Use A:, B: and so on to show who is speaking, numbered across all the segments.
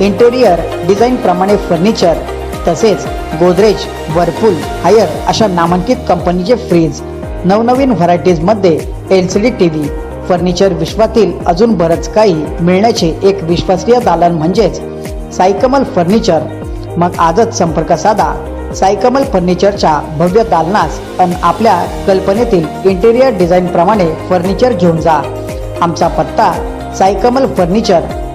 A: Interior design प्रमाणे furniture तसेच Godrej Whirlpool Haier अशा नामांकित कंपनीचे फ्रीज नवनवीन व्हरायटीजमध्ये L C D T V furniture विश्वातील अजून बरंच काही मिळण्याचे एक विश्वासनीय दालन म्हणजेच साईकमल फर्निचर मग आजच संपर्क साधा. साईकमल फर्निचरच्या भव्य दालनास आणि आपल्या कल्पनेतील इंटेरियर डिझाईन प्रमाणे फर्निचर घेऊन जा. आमचा पत्ता Saikamal furniture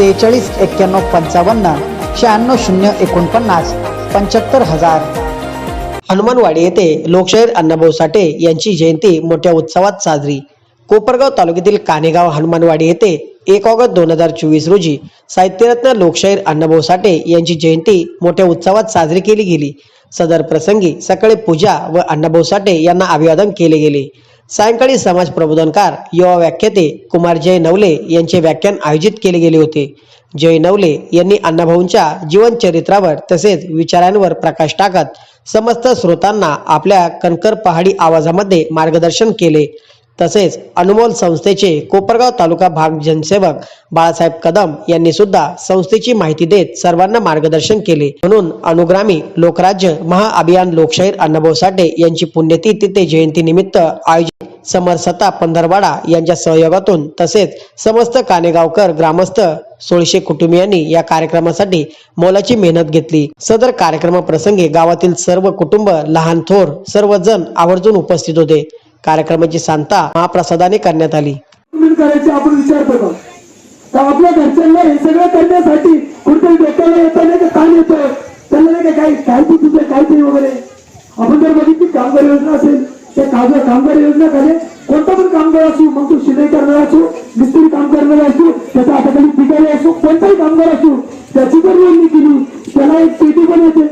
A: सेहेचाळीस एक्क्याण्णव पंचावन्न शहाण्णव शून्य एकोणपन्नास पंच्याहत्तर हजार. हनुमानवाडी येथे लोकशाहीर अण्णाभाऊ साठे यांची जयंती मोठ्या उत्सवात साजरी. कोपरगाव तालुक्यातील कानेगाव हनुमानवाडी येथे एक ऑगस्ट दोन हजार चोवीस रोजी साहित्यरत्न लोकशाहीर अण्णाभाऊ साठे यांची जयंती मोठ्या उत्सवात साजरी केली गेली. सदर प्रसंगी सकाळी पूजा व अण्णाभाऊ साठे यांना अभिवादन केले गेले. सायंकाळी समाज प्रबोधनकार युवा व्याख्याते कुमार जय नवले यांचे व्याख्यान आयोजित केले गेले होते. जय नवले यांनी अण्णाभाऊंच्या जीवनचरित्रावर तसेच विचारांवर प्रकाश टाकत समस्त श्रोतांना आपल्या कणकर पहाडी आवाजामध्ये मार्गदर्शन केले. तसेच अनुमोल संस्थेचे कोपरगाव तालुका भाग जनसेवक बाळासाहेब कदम यांनी सुद्धा संस्थेची माहिती देत सर्वांना मार्गदर्शन केले. म्हणून अनुग्रामी लोकराज्य महाअभियान लोकशाहीर अण्णाभाऊ साठे यांची पुण्यतिथी ते जयंती निमित्त आयोजित समरसता पंधरवाडा यांच्या सहयोगातून तसेच समस्त कानेगावकर ग्रामस्थ सोळशे कुटुंबियांनी या कार्यक्रमासाठी मोलाची मेहनत घेतली. सदर कार्यक्रमाप्रसंगी गावातील सर्व कुटुंब लहान थोर सर्वजण आवर्जून उपस्थित होते. कार्यक्रमाची सांगता महाप्रसादाने करण्यात आली.
B: म्हणून आपण विचार करू. आपल्या घरच्यांना हे सगळं करण्यासाठी कुठेतरी डोक्याला येतं नाही का काम येतं त्यांना नाही का काही काय तू तुझं काय ते वगैरे. आपण जर बघितली कामगार योजना असेल त्या कामगार कामगार योजना खाली कोणता पण कामगार असू मग तो शिलाई करणारा असो मिस्त्री काम करणारा असो त्याचा हाताखाली पिकारी असो कोणताही कामगार असो त्याची जर नोंदणी केली. त्याला एक पेटी पण येते.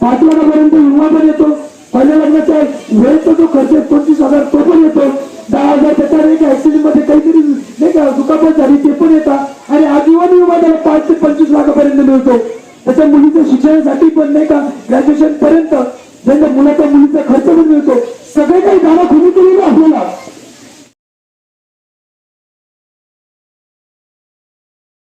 B: पाच लाखापर्यंत विमा पण येतो. पहिल्या लग्नाच्या वेळेचा जो खर्च आहे पंचवीस हजार तो पण येतो. दहा हजार त्याच्यावर एक ऍक्सिडेंटमध्ये काहीतरी नाही का दुखापत झाली ते पण येतात. आणि आजीवन विमा त्याला पाच ते पंचवीस लाखापर्यंत मिळतो. त्याच्या मुलीच्या शिक्षणासाठी पण नाही का ग्रॅज्युएशन पर्यंत. त्यांच्या मुलाच्या मुलीचा खर्च पण मिळतो. सगळे काही गाणं तुम्ही केलेलं आपल्याला.